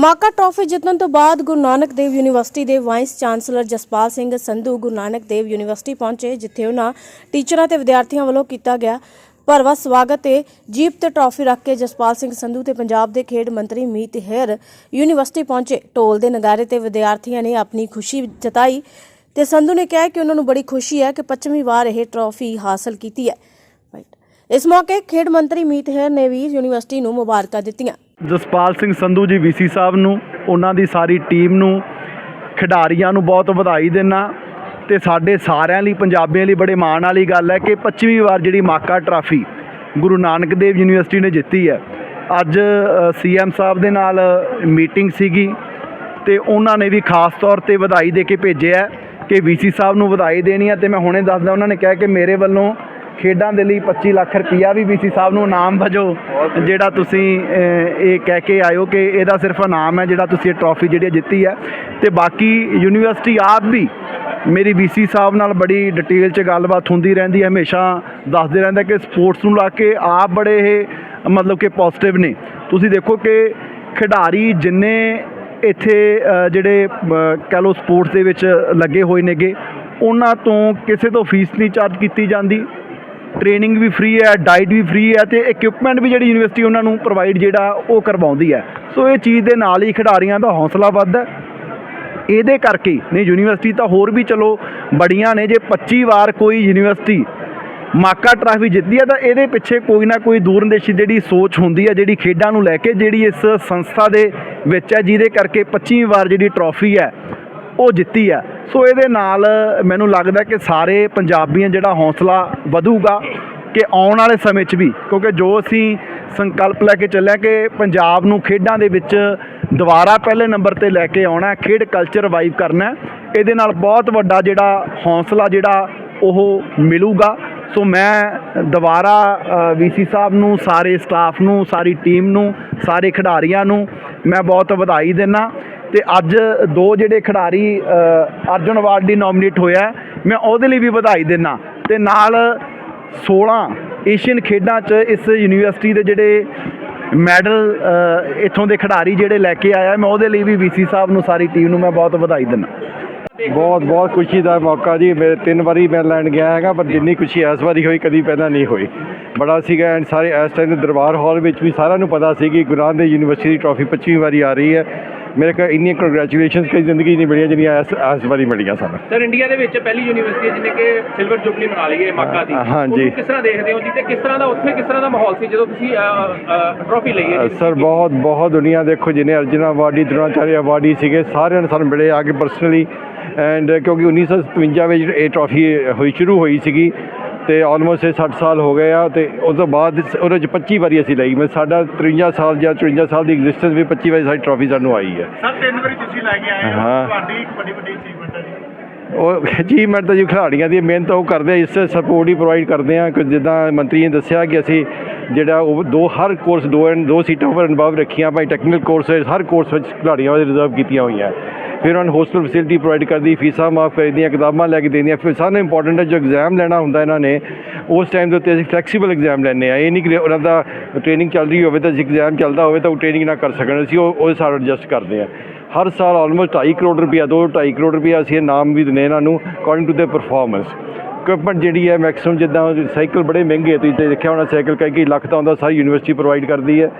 MAKA trophy ਜਿੱਤਣ ਤੋਂ ਬਾਅਦ ਗੁਰੂ ਨਾਨਕ ਦੇਵ ਯੂਨੀਵਰਸਿਟੀ ਦੇ vice chancellor Jaspal Singh Sandhu Guru Nanak Dev university ਪਹੁੰਚੇ, ਜਿੱਥੇ ਉਹਨਾਂ ਟੀਚਰਾਂ ਤੇ ਵਿਦਿਆਰਥੀਆਂ ਵੱਲੋਂ ਕੀਤਾ ਗਿਆ ਭਰਵਾ ਸਵਾਗਤ ਤੇ ਜੀਪ ਤੇ ਟਰਾਫੀ ਰੱਖ ਕੇ ਜਸਪਾਲ ਸਿੰਘ ਸੰਧੂ ਤੇ ਪੰਜਾਬ ਦੇ ਖੇਡ ਮੰਤਰੀ ਮੀਤ ਹੇਰ ਯੂਨੀਵਰਸਿਟੀ ਪਹੁੰਚੇ। ਢੋਲ ਦੇ ਨਗਾਰੇ ਤੇ ਵਿਦਿਆਰਥੀਆਂ ਨੇ ਆਪਣੀ ਖੁਸ਼ੀ ਜਤਾਈ ਤੇ ਸੰਧੂ ਨੇ ਕਿਹਾ ਕਿ ਉਹਨਾਂ ਨੂੰ ਬੜੀ ਖੁਸ਼ੀ ਹੈ ਕਿ 25ਵੀਂ ਵਾਰ ਇਹ ਟਰਾਫੀ ਹਾਸਲ ਕੀਤੀ ਹੈ। ਇਸ ਮੌਕੇ ਖੇਡ ਮੰਤਰੀ ਮੀਤ ਹੇਰ ਨੇ ਵੀ ਯੂਨੀਵਰਸਿਟੀ ਨੂੰ ਮੁਬਾਰਕਾਂ ਦਿੱਤੀਆਂ। ਜਸਪਾਲ ਸਿੰਘ ਸੰਧੂ ਜੀ ਵੀਸੀ ਸਾਹਿਬ ਨੂੰ, ਉਹਨਾਂ ਦੀ ਸਾਰੀ ਟੀਮ ਨੂੰ, ਖਿਡਾਰੀਆਂ ਨੂੰ ਬਹੁਤ ਵਧਾਈ ਦਿੰਨਾ ਤੇ ਸਾਡੇ ਸਾਰਿਆਂ ਲਈ, ਪੰਜਾਬੀਆਂ ਲਈ ਬੜੇ ਮਾਣ ਵਾਲੀ ਗੱਲ ਹੈ ਕਿ 25ਵੀਂ ਵਾਰ ਜਿਹੜੀ ਮਾਕਾ ਟਰਾਫੀ ਗੁਰੂ ਨਾਨਕ ਦੇਵ ਯੂਨੀਵਰਸਿਟੀ ਨੇ ਜਿੱਤੀ ਹੈ। ਅੱਜ ਸੀਐਮ ਸਾਹਿਬ ਦੇ ਨਾਲ ਮੀਟਿੰਗ ਸੀਗੀ ਤੇ ਉਹਨਾਂ ਨੇ ਵੀ ਖਾਸ ਤੌਰ ਤੇ ਵਧਾਈ ਦੇ ਕੇ ਭੇਜਿਆ ਕਿ ਵੀਸੀ ਸਾਹਿਬ ਨੂੰ ਵਧਾਈ ਦੇਣੀ ਹੈ ਤੇ ਮੈਂ ਹੁਣੇ ਦੱਸਦਾ, ਉਹਨਾਂ ਨੇ ਕਿਹਾ ਕਿ ਮੇਰੇ ਵੱਲੋਂ ਖੇਡਾਂ ਦੇ ਲਈ 25 ਲੱਖ ਰੁਪਈਆ ਵੀ ਵੀਸੀ ਸਾਹਿਬ ਨੂੰ ਇਨਾਮ ਵਜੋਂ ਜਿਹੜਾ ਤੁਸੀਂ ਇਹ ਕਹਿ ਕੇ ਆਇਓ ਕਿ ਇਹਦਾ ਸਿਰਫ ਇਨਾਮ ਹੈ ਜਿਹੜਾ ਤੁਸੀਂ ਇਹ ਟਰੋਫੀ ਜਿਹੜੀ ਜਿੱਤੀ ਹੈ। ਤੇ ਬਾਕੀ ਯੂਨੀਵਰਸਿਟੀ ਆਪ ਵੀ ਮੇਰੀ ਵੀਸੀ ਸਾਹਿਬ ਨਾਲ ਬੜੀ ਡਿਟੇਲ 'ਚ ਗੱਲਬਾਤ ਹੁੰਦੀ ਰਹਿੰਦੀ ਹੈ ਹਮੇਸ਼ਾ ਦੱਸਦੇ ਰਹਿੰਦਾ ਕਿ ਸਪੋਰਟਸ ਨੂੰ ਲਾ ਕੇ ਆਪ ਬੜੇ ਇਹ ਮਤਲਬ ਕਿ ਪੋਜ਼ਿਟਿਵ ਨੇ। ਤੁਸੀਂ ਦੇਖੋ ਕਿ ਖਿਡਾਰੀ ਜਿੰਨੇ ਇੱਥੇ ਜਿਹੜੇ ਕਹਿ ਲਓ ਸਪੋਰਟਸ ਦੇ ਵਿੱਚ ਲੱਗੇ ਹੋਏ ਨੇਗੇ ਉਹਨਾਂ ਤੋਂ ਕਿਸੇ ਤੋਂ ਫੀਸ ਨਹੀਂ ਚਾਰਜ ਕੀਤੀ ਜਾਂਦੀ। ਟ੍ਰੇਨਿੰਗ ਵੀ ਫ੍ਰੀ ਹੈ ਡਾਈਟ ਵੀ ਫ੍ਰੀ ਹੈ ਤੇ ਇਕਵਿਪਮੈਂਟ ਵੀ ਜਿਹੜੀ ਯੂਨੀਵਰਸਿਟੀ ਉਹਨਾਂ ਨੂੰ ਪ੍ਰੋਵਾਈਡ ਜਿਹੜਾ ਉਹ ਕਰਵਾਉਂਦੀ ਹੈ। ਸੋ ਇਹ ਚੀਜ਼ ਦੇ ਨਾਲ ਹੀ ਖਿਡਾਰੀਆਂ ਦਾ ਹੌਸਲਾ ਵੱਧਦਾ ਇਹਦੇ ਕਰਕੇ ਨਹੀਂ ਯੂਨੀਵਰਸਿਟੀ ਤਾਂ ਹੋਰ ਵੀ ਚਲੋ ਬੜੀਆਂ ਨੇ, ਜੇ 25 ਵਾਰ ਕੋਈ ਯੂਨੀਵਰਸਿਟੀ ਮਾਕਾ ਟਰਾਫੀ ਜਿੱਤਦੀ ਹੈ ਤਾਂ ਇਹਦੇ ਪਿੱਛੇ ਕੋਈ ਨਾ ਕੋਈ ਦੂਰਨਦੇਸ਼ੀ ਜਿਹੜੀ ਸੋਚ ਹੁੰਦੀ ਹੈ, ਜਿਹੜੀ ਖੇਡਾਂ ਨੂੰ ਲੈ ਕੇ, ਜਿਹੜੀ ਇਸ ਸੰਸਥਾ ਦੇ ਵਿੱਚ ਹੈ, ਜਿਹਦੇ ਕਰਕੇ 25ਵੀਂ ਵਾਰ ਜਿਹੜੀ ਟਰਾਫੀ ਹੈ ਉਹ ਜਿੱਤੀ ਹੈ ਸੋ ਇਹਦੇ ਨਾਲ ਮੈਨੂੰ ਲੱਗਦਾ ਕਿ ਸਾਰੇ ਪੰਜਾਬੀਆਂ ਜਿਹੜਾ ਹੌਸਲਾ ਵਧੂਗਾ ਕਿ ਆਉਣ ਵਾਲੇ ਸਮੇਂ 'ਚ ਵੀ, ਕਿਉਂਕਿ ਜੋ ਅਸੀਂ ਸੰਕਲਪ ਲੈ ਕੇ ਚੱਲਿਆ ਕਿ ਪੰਜਾਬ ਨੂੰ ਖੇਡਾਂ ਦੇ ਵਿੱਚ ਦੁਬਾਰਾ ਪਹਿਲੇ ਨੰਬਰ ਤੇ ਲੈ ਕੇ ਆਉਣਾ, ਖੇਡ ਕਲਚਰ ਰਿਵਾਈਵ ਕਰਨਾ, ਇਹਦੇ ਨਾਲ ਬਹੁਤ ਵੱਡਾ ਜਿਹੜਾ ਹੌਸਲਾ ਜਿਹੜਾ ਉਹ ਮਿਲੂਗਾ। ਸੋ ਮੈਂ ਦੁਬਾਰਾ ਵੀਸੀ ਸਾਹਿਬ ਨੂੰ, ਸਾਰੇ ਸਟਾਫ ਨੂੰ, ਸਾਰੀ ਟੀਮ ਨੂੰ, ਸਾਰੇ ਖਿਡਾਰੀਆਂ ਨੂੰ ਮੈਂ ਬਹੁਤ ਵਧਾਈ ਦਿੰਦਾ ਤੇ ਅੱਜ ਦੋ ਜਿਹੜੇ ਖਿਡਾਰੀ ਅ, ਅਰਜੁਨ ਅਵਾਰਡ ਦੀ ਨੋਮੀਨੇਟ ਹੋਇਆ ਮੈਂ ਉਹਦੇ ਲਈ ਵੀ ਵਧਾਈ ਦਿੰਦਾ ਤੇ ਨਾਲ 16 ਏਸ਼ੀਅਨ ਖੇਡਾਂ 'ਚ ਇਸ ਯੂਨੀਵਰਸਿਟੀ ਦੇ ਜਿਹੜੇ ਮੈਡਲ ਇੱਥੋਂ ਦੇ ਖਿਡਾਰੀ ਜਿਹੜੇ ਲੈ ਕੇ ਆਇਆ ਮੈਂ ਉਹਦੇ ਲਈ ਵੀ ਵੀਸੀ ਸਾਹਿਬ ਨੂੰ ਸਾਰੀ ਟੀਮ ਨੂੰ ਮੈਂ ਬਹੁਤ ਵਧਾਈ ਦਿੰਦਾ ਬਹੁਤ ਬਹੁਤ ਖੁਸ਼ੀ ਦਾ ਮੌਕਾ ਜੀ। ਮੇਰੇ ਤਿੰਨ ਵਾਰੀ ਮੈਂ ਲੈਣ ਗਿਆ ਹੈਗਾ ਪਰ ਜਿੰਨੀ ਖੁਸ਼ੀ ਇਸ ਵਾਰੀ ਹੋਈ ਕਦੀ ਪਹਿਲਾਂ ਨਹੀਂ ਹੋਈ। ਬੜਾ ਸੀਗਾ ਐਂਡ ਸਾਰੇ ਇਸ ਟਾਈਮ ਦੇ ਦਰਬਾਰ ਹਾਲ ਵਿੱਚ ਵੀ ਸਾਰਿਆਂ ਨੂੰ ਪਤਾ ਸੀ ਕਿ ਗੁਰੂ ਨਾਨਕ ਯੂਨੀਵਰਸਿਟੀ ਦੀ ਟਰਾਫੀ 25ਵੀਂ ਵਾਰੀ ਆ ਰਹੀ ਹੈ। ਮੇਰੇ ਕੋਲ ਇੰਨੀਆਂ ਕੰਗ੍ਰੈਚੁਲੇਸ਼ਨਸ ਕਈ ਜ਼ਿੰਦਗੀ ਨਹੀਂ ਮਿਲੀਆਂ ਜਿੰਨੀਆਂ ਇਸ ਇਸ ਵਾਰੀ ਮਿਲੀਆਂ ਸਾਨੂੰ ਸਰ ਇੰਡੀਆ ਦੇ ਵਿੱਚ ਪਹਿਲੀ ਯੂਨੀਵਰਸਿਟੀ ਹੈ ਜਿਹਨੇ ਕਿ ਸਿਲਵਰ ਜੁਬਲੀ ਮਨਾ ਲਈ ਹੈ ਮਾਕਾ ਦੀ ਹਾਂਜੀ। ਕਿਸ ਤਰ੍ਹਾਂ ਦੇਖਦੇ ਹੋ ਜੀ ਤੇ ਕਿਸ ਤਰ੍ਹਾਂ ਦਾ ਉੱਥੇ ਕਿਸ ਤਰ੍ਹਾਂ ਦਾ ਮਾਹੌਲ ਸੀ ਜਦੋਂ ਤੁਸੀਂ ਟਰੋਫੀ ਲਈ ਹੈ? ਸਰ ਬਹੁਤ ਬਹੁਤ ਦੁਨੀਆ ਦੇਖੋ ਜਿਹਨੇ ਅਰਜੁਨ ਅਵਾਰਡੀ ਦ੍ਰੋਣਾਚਾਰਿਆ ਅਵਾਰਡੀ ਸੀਗੇ ਸਾਰਿਆਂ ਨੇ ਸਾਨੂੰ ਮਿਲੇ ਆ ਕੇ ਪਰਸਨਲੀ ਐਂਡ ਕਿਉਂਕਿ 1957 ਵਿੱਚ ਇਹ ਟਰਾਫੀ ਹੋਈ ਸ਼ੁਰੂ ਹੋਈ ਸੀਗੀ ਤੇ ਆਲਮੋਸਟ 60 ਸਾਲ ਹੋ ਗਏ ਆ ਤੇ ਉਸ ਤੋਂ ਬਾਅਦ ਉਹਦੇ ਚ 25 ਵਾਰੀ ਅਸੀਂ ਲਈ। ਮੈਂ ਸਾਡਾ 53 ਸਾਲ ਜਾਂ 54 ਸਾਲ ਦੀ ਐਗਜ਼ਿਸਟੈਂਸ ਵੀ 25 ਵਾਰੀ ਸਾਡੀ ਟਰਾਫੀ ਸਾਨੂੰ ਆਈ ਹੈ। ਸਰ ਤਿੰਨ ਵਾਰੀ ਤੁਸੀਂ ਲੈ ਕੇ ਆਏ ਹੋ। ਤੁਹਾਡੀ ਇੱਕ ਵੱਡੀ ਵੱਡੀ ਅਚੀਵਮੈਂਟ ਹੈ ਜੀ। ਉਹ ਅਚੀਵਮੈਂਟ ਤਾਂ ਜੀ ਖਿਡਾਰੀਆਂ ਦੀ ਮਿਹਨਤ ਉਹ ਕਰਦੇ ਆ ਇਸ ਸਪੋਰਟ ਹੀ ਪ੍ਰੋਵਾਈਡ ਕਰਦੇ ਆ। ਕਿ ਜਿੱਦਾਂ ਮੰਤਰੀ ਨੇ ਦੱਸਿਆ ਕਿ ਅਸੀਂ ਜਿਹੜਾ ਉਹ ਦੋ ਹਰ ਕੋਰਸ ਦੋ ਐਂਡ ਦੋ ਸੀਟਾਂ ਉੱਪਰ ਅਨੁਭਵ ਰੱਖੀਆਂ ਭਾਈ ਟੈਕਨੀਕਲ ਕੋਰਸ ਹਰ ਕੋਰਸ ਵਿੱਚ ਖਿਡਾਰੀਆਂ ਵਾਸਤੇ ਰਿਜ਼ਰਵ ਕੀਤੀਆਂ ਹੋਈਆਂ। ਫਿਰ ਉਹਨਾਂ ਨੂੰ ਹੋਸਟਲ ਫੈਸਿਲਿਟੀ ਪ੍ਰੋਵਾਈਡ ਕਰਦੀ ਫੀਸਾਂ ਮਾਫ ਕਰਦੀਆਂ ਕਿਤਾਬਾਂ ਲੈ ਕੇ ਦੇਣੀਆਂ ਫਿਰ ਸਾਨੂੰ ਇੰਪੋਰਟੈਂਟ ਹੈ ਜੋ ਐਗਜ਼ਾਮ ਲੈਣਾ ਹੁੰਦਾ ਇਹਨਾਂ ਨੇ, ਉਸ ਟਾਈਮ ਦੇ ਉੱਤੇ ਅਸੀਂ ਫਲੈਕਸੀਬਲ ਐਗਜ਼ਾਮ ਲੈਂਦੇ ਆ ਇਹ ਨਹੀਂ ਕਿ ਉਹਨਾਂ ਦਾ ਟ੍ਰੇਨਿੰਗ ਚੱਲ ਰਹੀ ਹੋਵੇ ਤਾਂ ਐਗਜ਼ਾਮ ਚੱਲਦਾ ਹੋਵੇ ਤਾਂ ਉਹ ਟ੍ਰੇਨਿੰਗ ਨਾ ਕਰ ਸਕਣ। ਅਸੀਂ ਉਹ ਉਹ ਸਾਰਾ ਐਡਜਸਟ ਕਰਦੇ ਆ ਹਰ ਸਾਲ ਆਲਮੋਸਟ 2.5 ਕਰੋੜ ਰੁਪਇਆ, ਦੋ 2.5 ਕਰੋੜ ਰੁਪਇਆ ਅਸੀਂ ਇਨਾਮ ਵੀ ਦਿੰਦੇ ਇਹਨਾਂ ਨੂੰ according to the performance equipment ਜਿਹੜੀ ਹੈ ਮੈਕਸਿਮਮ ਜਿੱਦਾਂ ਸਾਈਕਲ ਬੜੇ ਮਹਿੰਗੇ ਤੁਸੀਂ ਦੇਖਿਆ ਹੋਣਾ ਸਾਈਕਲ ਕਈ ਕਈ ਲੱਖ ਦਾ ਹੁੰਦਾ ਸਾਰੀ ਯੂਨੀਵਰਸਿਟੀ ਪ੍ਰੋਵਾਈਡ ਕਰਦੀ ਹੈ।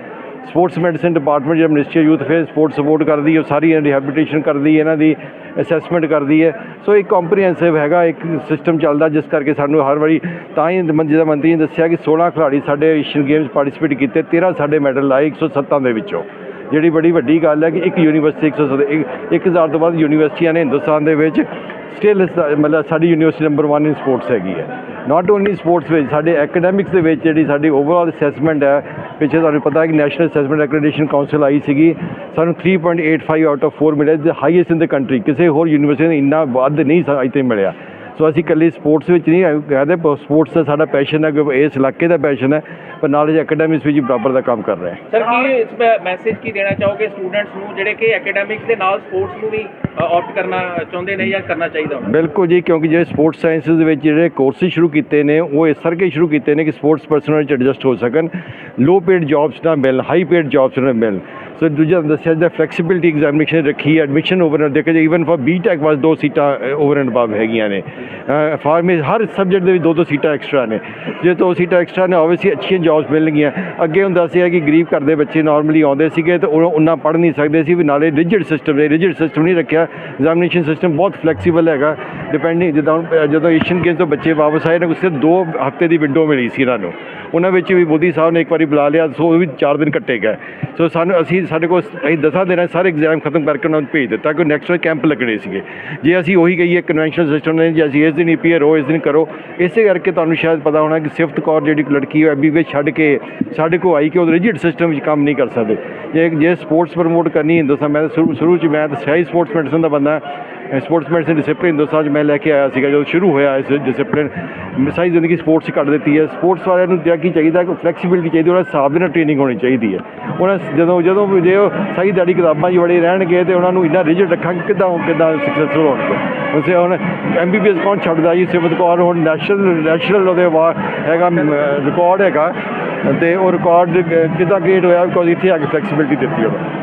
ਸਪੋਰਟਸ ਮੈਡੀਸਨ ਡਿਪਾਰਟਮੈਂਟ ਜਿਹੜਾ ministry youth fair sports support ਕਰਦੀ ਹੈ, ਉਹ ਸਾਰੀ ਰਿਹੈਬਿਲਿਟੇਸ਼ਨ ਕਰਦੀ ਹੈ, ਇਹਨਾਂ ਦੀ ਅਸੈਸਮੈਂਟ ਕਰਦੀ ਹੈ। ਸੋ ਇੱਕ ਕੰਪਰੀਹੈਂਸਿਵ ਹੈਗਾ, ਇੱਕ ਸਿਸਟਮ ਚੱਲਦਾ ਜਿਸ ਕਰਕੇ ਸਾਨੂੰ ਹਰ ਵਾਰੀ ਤਾਂ ਹੀ ਮੰ- ਜਿਹਦਾ ਮੰਤਰੀ ਨੇ ਦੱਸਿਆ ਕਿ 16 ਖਿਡਾਰੀ ਸਾਡੇ ਏਸ਼ੀਅਨ ਗੇਮਸ ਪਾਰਟਿਸਿਪੇਟ ਕੀਤੇ 13 ਸਾਡੇ ਮੈਡਲ ਆਏ 107 ਦੇ ਵਿੱਚੋਂ। ਜਿਹੜੀ ਬੜੀ ਵੱਡੀ ਗੱਲ ਹੈ ਕਿ ਇੱਕ ਯੂਨੀਵਰਸਿਟੀ 107 ਇੱਕ ਹਜ਼ਾਰ ਤੋਂ ਵੱਧ ਯੂਨੀਵਰਸਿਟੀਆਂ ਨੇ ਹਿੰਦੁਸਤਾਨ ਦੇ ਵਿੱਚ ਸਟਿਲ ਮਤਲਬ ਸਾਡੀ ਯੂਨੀਵਰਸਿਟੀ ਨੰਬਰ 1 ਇਨ ਸਪੋਰਟਸ ਹੈਗੀ ਹੈ। ਨਾਟ ਓਨਲੀ ਸਪੋਰਟਸ ਵਿੱਚ, ਸਾਡੇ ਐਕੈਡੈਮਿਕਸ ਦੇ ਵਿੱਚ ਜਿਹੜੀ ਸਾਡੀ ਓਵਰਆਲ ਅਸੈਸਮੈਂਟ ਹੈ, ਪਿੱਛੇ ਤੁਹਾਨੂੰ ਪਤਾ ਹੈ ਕਿ ਨੈਸ਼ਨਲ ਅਸੈਸਮੈਂਟ ਐਕ੍ਰੈਡੀਟੇਸ਼ਨ ਕਾਉਂਸਲ ਆਈ ਸੀਗੀ। ਸਾਨੂੰ 3.85 ਆਊਟ ਆਫ 4 ਮਿਲਿਆ ਦ ਹਾਈਐਸਟ ਇਨ ਦ ਕੰਟਰੀ ਕਿਸੇ ਹੋਰ ਯੂਨੀਵਰਸਿਟੀ ਨੂੰ ਇੰਨਾ ਵੱਧ ਨਹੀਂ ਇੱਥੇ ਮਿਲਿਆ। ਸੋ ਅਸੀਂ ਇਕੱਲੇ ਸਪੋਰਟਸ ਵਿੱਚ ਨਹੀਂ ਆਏ- ਕਹਿੰਦੇ ਸਪੋਰਟਸ ਦਾ ਸਾਡਾ ਪੈਸ਼ਨ ਹੈ ਕਿ ਇਸ ਇਲਾਕੇ ਦਾ ਪੈਸ਼ਨ ਹੈ, ਪਰ ਨਾਲ ਹੀ ਐਕੈਡੈਮਿਕਸ ਵਿੱਚ ਬਰਾਬਰ ਦਾ ਕੰਮ ਕਰ ਰਹੇ ਹਾਂ। ਸਰ ਕੀ ਇਸ ਮੈਸੇਜ ਕੀ ਦੇਣਾ ਚਾਹੋਗੇ ਸਟੂਡੈਂਟਸ ਨੂੰ, ਜਿਹੜੇ ਕਿ ਐਕੈਡੈਮਿਕਸ ਦੇ ਨਾਲ ਸਪੋਰਟਸ ਨੂੰ ਵੀ ਆਪਟ ਕਰਨਾ ਚਾਹੁੰਦੇ ਨੇ ਜਾਂ ਕਰਨਾ ਚਾਹੀਦਾ? ਉਹਨਾਂ ਬਿਲਕੁਲ ਜੀ, ਕਿਉਂਕਿ ਜਿਹੜੇ ਸਪੋਰਟਸ ਸਾਇੰਸਿਸ ਦੇ ਵਿੱਚ ਜਿਹੜੇ ਕੋਰਸਿਸ ਸ਼ੁਰੂ ਕੀਤੇ ਨੇ, ਉਹ ਇਸ ਕਰਕੇ ਸ਼ੁਰੂ ਕੀਤੇ ਨੇ ਕਿ ਸਪੋਰਟਸ ਪਰਸਨਲ 'ਚ ਐਡਜਸਟ ਹੋ ਸਕਣ। ਲੋ ਪੇਡ ਜੌਬਸ ਨਾ ਮਿਲ ਹਾਈ ਪੇਡ ਜੌਬਸ ਨਾ ਮਿਲਣ। ਸੋ ਦੂਜਾ ਦੱਸਿਆ ਜਿਹੜਾ ਫਲੈਕਸੀਬਿਲਿਟੀ ਐਗਜ਼ਾਮੀਨੇਸ਼ਨ ਰੱਖੀ ਹੈ ਐਡਮਿਸ਼ਨ ਓਵਰ ਦੇਖਿਆ ਜਾਏ ਈਵਨ ਫॉर ਬੀਟੈਕ ਵਾਸ ਦੋ ਸੀਟਾਂ ਓਵਰ ਐਂਡ ਅਬਵ ਹੈਗੀਆਂ ਨੇ ਫਾਰਮੇ ਹਰ ਸਬਜੈਕਟ ਦੇ ਵਿੱਚ ਦੋ ਦੋ ਸੀਟਾਂ ਐਕਸਟਰਾ ਨੇ ਜੇ ਦੋ ਸੀਟਾਂ ਐਕਸਟਰਾ ਨੇ ਆਬਵੀਅਸਲੀ ਅੱਛੀਆਂ ਜੌਬਸ ਮਿਲਣਗੀਆਂ ਅੱਗੇ ਹੁੰਦਾ ਸੀ ਕਿ ਗਰੀਬ ਘਰ ਦੇ ਬੱਚੇ ਨਾਰਮਲੀ ਆਉਂਦੇ ਸੀਗੇ ਤੇ ਉਹ ਉਹਨਾਂ ਪੜ੍ਹ ਨਹੀਂ ਸਕਦੇ ਸੀ ਵੀ ਨਾਲੇ ਰਿਜਿਡ ਸਿਸਟਮ ਹੈ ਰਿਜਿਡ ਸਿਸਟਮ ਨਹੀਂ ਰੱਖਿਆ ਐਗਜ਼ਾਮੀਨੇਸ਼ਨ ਸਿਸਟਮ ਬਹੁਤ ਫਲੈਕਸੀਬਲ ਹੈਗਾ ਡਿਪੈਂਡਿੰਗ ਜਿੱਦਾਂ ਹੁਣ, ਜਦੋਂ ਏਸ਼ੀਅਨ ਗੇਮਸ ਤੋਂ ਬੱਚੇ ਵਾਪਸ ਆਏ ਨੇ ਸਿਰਫ ਦੋ ਹਫ਼ਤੇ ਦੀ ਵਿੰਡੋ ਮਿਲੀ ਸੀ ਇਹਨਾਂ ਨੂੰ ਉਹਨਾਂ ਵਿੱਚ ਵੀ ਮੋਦੀ ਸਾਹਿਬ ਨੇ ਇੱਕ ਵਾਰੀ ਬੁਲਾ ਲਿਆ ਸੋ ਉਹ ਵੀ 4 ਦਿਨ ਕੱਟੇ ਗਏ ਸੋ ਸਾਨੂੰ ਅਸੀਂ ਸਾਡੇ ਕੋਲ ਅਸੀਂ ਦਸਾਂ ਦਿਨਾਂ 'ਚ ਸਾਰੇ ਐਗਜ਼ਾਮ ਖਤਮ ਕਰਕੇ ਉਹਨਾਂ ਨੂੰ ਭੇਜ ਦਿੱਤਾ ਕਿ ਨੈਕਸਟ ਕੈਂਪ ਲੱਗਣੇ ਸੀਗੇ। ਜੇ ਅਸੀਂ ਉਹੀ ਕਹੀਏ ਕਨਵੈਨਸ਼ਨਲ ਸਿਸਟਮ ਨੇ, ਜੇ ਅਸੀਂ ਇਸ ਦਿਨ ਈਪੀਆਰ ਹੋ, ਇਸ ਦਿਨ ਕਰੋ, ਇਸੇ ਕਰਕੇ ਤੁਹਾਨੂੰ ਸ਼ਾਇਦ ਪਤਾ ਹੋਣਾ ਕਿ ਸਿਫਤ ਕੌਰ ਜਿਹੜੀ ਲੜਕੀ ਹੈ ਐਮਬੀਬੀਐਸ ਛੱਡ ਕੇ ਸਾਡੇ ਕੋਲ ਆਈ ਕਿ ਉਹ ਰਿਜਿਡ ਸਿਸਟਮ ਵਿੱਚ ਕੰਮ ਨਹੀਂ ਕਰ ਸਕਦੇ। ਜੇ ਜੇ ਸਪੋਰਟਸ ਪ੍ਰਮੋਟ ਕਰਨੀ ਹਿੰਦੁਸਤਾਨ ਮੈਂ ਤਾਂ ਸ਼ੁਰੂ ਸ਼ੁਰੂ 'ਚ ਮੈਂ ਤਾਂ ਸਹੀ ਸਪੋਰਟਸ ਮੈਡੀਸਨ ਦਾ ਬੰਦਾ ਸਪੋਰਟਸ ਮੈਡੀਸਨ ਡਿਸਪਲਿਨ ਹਿੰਦੁਸਤਾਨ 'ਚ ਮੈਂ ਲੈ ਕੇ ਆਇਆ ਸੀਗਾ ਜਦੋਂ ਸ਼ੁਰੂ ਹੋਇਆ ਇਸ ਡਿਸਪਲਿਨ ਸਾਰੀ ਜ਼ਿੰਦਗੀ ਸਪੋਰਟਸ 'ਚ ਕੱਢ ਦਿੱਤੀ ਹੈ। ਸਪੋਰਟਸ ਵਾਲਿਆਂ ਨੂੰ ਜਿਹੜਾ ਕੀ ਚਾਹੀਦਾ ਕਿ ਫਲੈਕਸੀਬਿਲਿਟੀ ਚਾਹੀਦੀ ਉਹਨਾਂ ਹਿਸਾਬ ਦੇ ਨਾਲ ਟ੍ਰੇਨਿੰਗ ਹੋਣੀ ਚਾਹੀਦੀ ਹੈ। ਉਹਨਾਂ ਜਦੋਂ ਜਦੋਂ ਵੀ ਜੇ ਉਹ ਸਹੀ ਦਾੜੀ ਕਿਤਾਬਾਂ 'ਚ ਵੜੇ ਰਹਿਣਗੇ ਤੇ ਉਹਨਾਂ ਨੂੰ ਇੰਨਾ ਰਿਜਿਡ ਰੱਖਾਂਗੇ ਕਿੱਦਾਂ ਕਿੱਦਾਂ ਸਕਸੈਸਫੁਲ ਹੋਣਗੇ। ਉਸੇ ਹੁਣ ਐਮਬੀਬੀਐਸ ਕੌਣ ਛੱਡਦਾ ਜੀ? ਸਿਵਤ ਕੌਰ, ਹੁਣ ਨੈਸ਼ਨਲ ਨੈਸ਼ਨਲ ਉਹਦੇ ਵਾ, ਹੈਗਾ ਰਿਕਾਰਡ ਹੈਗਾ। ਤੇ ਉਹ ਰਿਕਾਰਡ ਕਿੱਦਾਂ ਕ੍ਰੀਏਟ ਹੋਇਆ ਬਿਕੋਜ਼ ਇੱਥੇ ਆ ਕੇ ਫਲੈਕਸੀਬਿਲਿਟੀ ਦਿੱਤੀ ਉਹਨਾਂ।